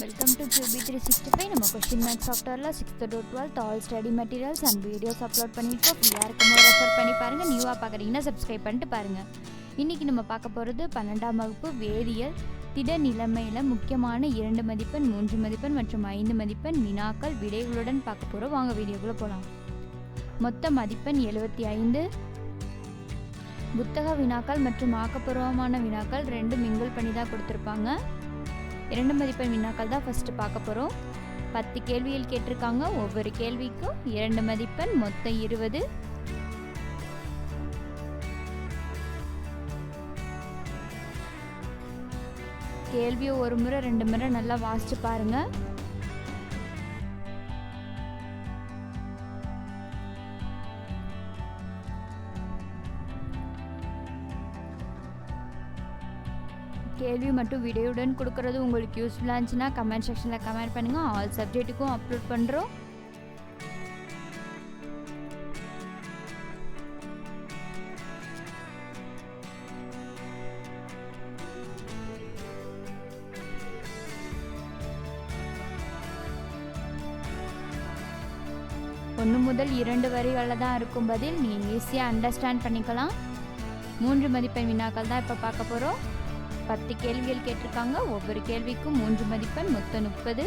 Welcome to QB three sixty five நம்ம question max சாஃப்ட்வேரில் sixth to twelfth all study materials and videos upload பண்ணியிருக்கோம் ஃப்ரீயாக இருக்கும்போது refer பண்ணி பாருங்கள் நியூவாக பார்க்குறீங்கன்னா சப்ஸ்கிரைப் பண்ணிட்டு பாருங்கள் இன்றைக்கி நம்ம பார்க்க போகிறது பன்னெண்டாம் வகுப்பு வேதியியல் திட நிலைமையில் முக்கியமான இரண்டு மதிப்பெண் மூன்று மதிப்பெண் மற்றும் ஐந்து மதிப்பெண் வினாக்கள் விடைகளுடன் பார்க்க போகிறோம் வாங்க வீடியோக்குள்ளே போகலாம் மொத்த மதிப்பெண் எழுபத்தி ஐந்து. புத்தக வினாக்கள் மற்றும் ஆக்கப்பூர்வமான வினாக்கள் ரெண்டு மிங்கிள் பண்ணி தான் கொடுத்துருப்பாங்க. இரண்டு மதிப்பெண் வினாக்கள் தான் ஃபஸ்ட்டு பார்க்க போகிறோம் பத்து கேள்விகள் கேட்டிருக்காங்க. ஒவ்வொரு கேள்விக்கும் இரண்டு மதிப்பெண் மொத்தம் இருபது. கேள்வியை ஒரு முறை ரெண்டு முறை நல்லா வாசிச்சு பாருங்கள் கேள்வி மட்டும் வீடியோடன் கொடுக்கறது உங்களுக்கு யூஸ்ஃபுல்லாக இருந்துச்சுன்னா கமெண்ட் செக்ஷனில் கமெண்ட் பண்ணுங்கள் ஆல் சப்ஜெக்ட்டுக்கும் அப்லோட் பண்ணுறோம் ஒன்று முதல் இரண்டு வரிகளில் தான் இருக்கும் பதில். நீ ஈஸியாக அண்டர்ஸ்டாண்ட் பண்ணிக்கலாம். மூன்று மதிப்பெண் வினாக்கள் தான் இப்போ பார்க்க போகிறோம் பத்து கேள்விகள் கேட்டிருக்காங்க. ஒவ்வொரு கேள்விக்கும் மூன்று மதிப்பெண் மொத்தம் முப்பது.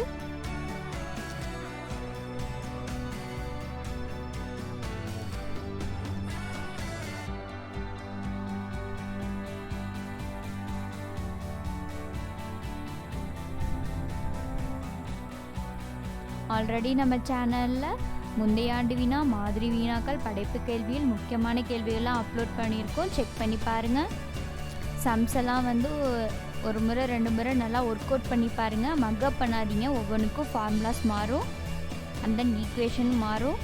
ஆல்ரெடி நம்ம சேனலில் முந்தைய ஆண்டு வினா மாதிரி வீணாக்கள் படைப்பு கேள்வியில் முக்கியமான கேள்விகள்லாம் அப்லோட் பண்ணியிருக்கோம். செக் பண்ணி பாருங்கள் சம்ஸ் எல்லாம் வந்து ஒரு முறை ரெண்டு முறை நல்லா ஒர்க் அவுட் பண்ணி பாருங்கள் மக்கப் பண்ணாதீங்க. ஒவ்வொன்றுக்கும் ஃபார்முலாஸ் மாறும். அந்த ஈக்குவேஷன் மாறும்.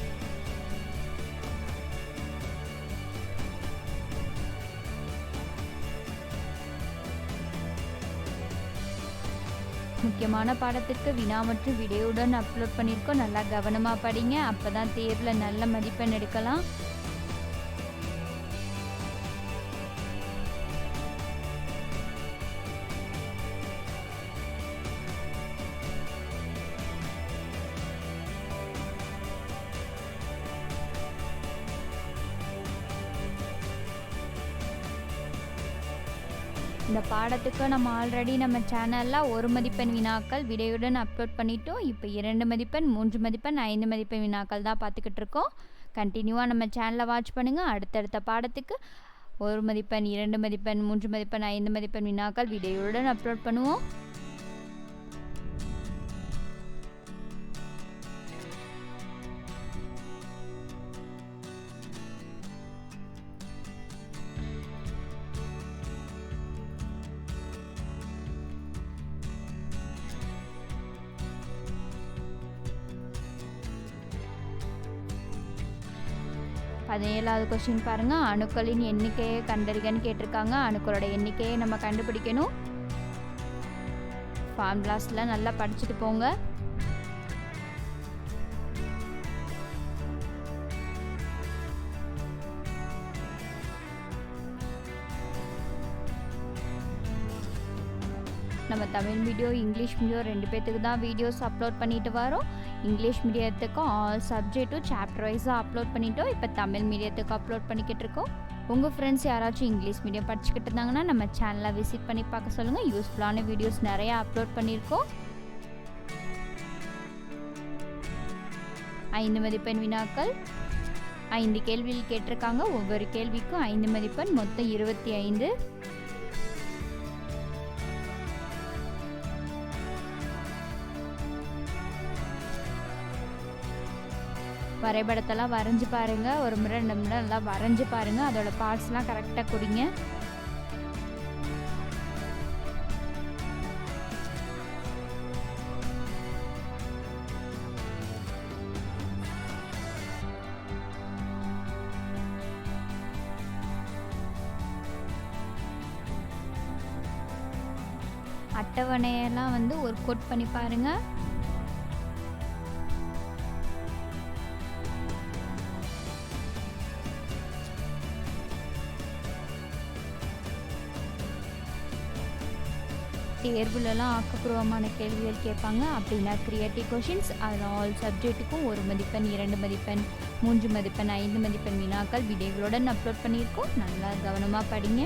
முக்கியமான பாடத்திற்கு வினா மற்றும் வீடியோவுடன் அப்லோட் பண்ணியிருக்கோம். நல்லா கவனமாக படிங்க. அப்போ தான் தேர்வில் நல்ல மதிப்பெண் எடுக்கலாம். இந்த பாடத்துக்கு நம்ம ஆல்ரெடி நம்ம சேனலில் ஒரு மதிப்பெண் வினாக்கள் விடையுடன் அப்லோட் பண்ணிட்டோம். இப்போ இரண்டு மதிப்பெண் மூன்று மதிப்பெண் ஐந்து மதிப்பெண் வினாக்கள் தான் பார்த்துக்கிட்டு இருக்கோம். கண்டினியூவாக நம்ம சேனலை வாட்ச் பண்ணுங்கள் அடுத்தடுத்த பாடத்துக்கு ஒரு மதிப்பெண் இரண்டு மதிப்பெண் மூன்று மதிப்பெண் ஐந்து மதிப்பெண் வினாக்கள் விடையுடன் அப்லோட் பண்ணுவோம். பதினேழாவது கொஸ்டின் பாருங்கள் அணுக்களின் எண்ணிக்கையை கண்டறிகன்னு கேட்டிருக்காங்க. அணுக்களோட எண்ணிக்கையை நம்ம கண்டுபிடிக்கணும். ஃபார்முலாஸ்லாம் நல்லா படிச்சுட்டு போங்க. நம்ம தமிழ் வீடியோ இங்கிலீஷ் வீடியோ ரெண்டு பேர்த்துக்கு தான் வீடியோஸ் அப்லோட் பண்ணிட்டு வரோம். இங்கிலீஷ் மீடியத்துக்கும் ஆல் சப்ஜெக்ட்டும் சாப்டர் வைஸாக அப்லோட் பண்ணிட்டோம். இப்போ தமிழ் மீடியத்துக்கு அப்லோட் பண்ணிக்கிட்டு இருக்கோம். உங்கள் ஃப்ரெண்ட்ஸ் யாராச்சும் இங்கிலீஷ் மீடியம் படிச்சுக்கிட்டு இருந்தாங்கன்னா நம்ம சேனலை விசிட் பண்ணி பார்க்க சொல்லுங்கள் யூஸ்ஃபுல்லான வீடியோஸ் நிறையா அப்லோட் பண்ணியிருக்கோம். ஐந்து மதிப்பெண் வினாக்கள். ஐந்து கேள்வியில் கேட்டிருக்காங்க. ஒவ்வொரு கேள்விக்கும் ஐந்து மதிப்பெண் மொத்தம் இருபத்தி ஐந்து. வரைபடத்தெல்லாம் வரைஞ்சி பாருங்கள் ஒரு முறை ரெண்டு முறை நல்லா வரைஞ்சி பாருங்கள் அதோடய பார்ட்ஸ்லாம் கரெக்டாக குறிங்க அட்டவணையெல்லாம் வந்து ஒர்க் அவுட் பண்ணி பாருங்கள் தேர்வுலலாம் ஆக்கப்பூர்வமான கேள்விகள் கேட்பாங்க. அப்படின்னா கிரியேட்டிவ் கொஷின்ஸ் அதில் ஆல் சப்ஜெக்ட்டுக்கும் ஒரு மதிப்பெண் இரண்டு மதிப்பெண் மூன்று மதிப்பெண் ஐந்து மதிப்பெண் வினாக்கள் விடைகளுடன் அப்லோட் பண்ணியிருக்கோம். நல்லா கவனமாக படிங்க.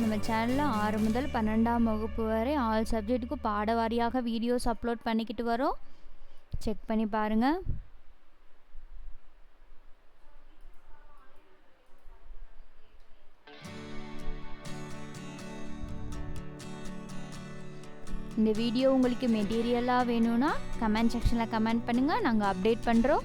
நம்ம சேனலில் ஆறு முதல் பன்னெண்டாம் வகுப்பு வரை ஆல் சப்ஜெக்ட்டுக்கும் பாட வாரியாக வீடியோஸ் அப்லோட் பண்ணிக்கிட்டு வரோம். செக் பண்ணி பாருங்கள் இந்த வீடியோ உங்களுக்கு மெட்டீரியலாக வேணும்னா கமெண்ட் செக்ஷனில் கமெண்ட் பண்ணுங்கள் நாங்கள் அப்டேட் பண்ணுறோம்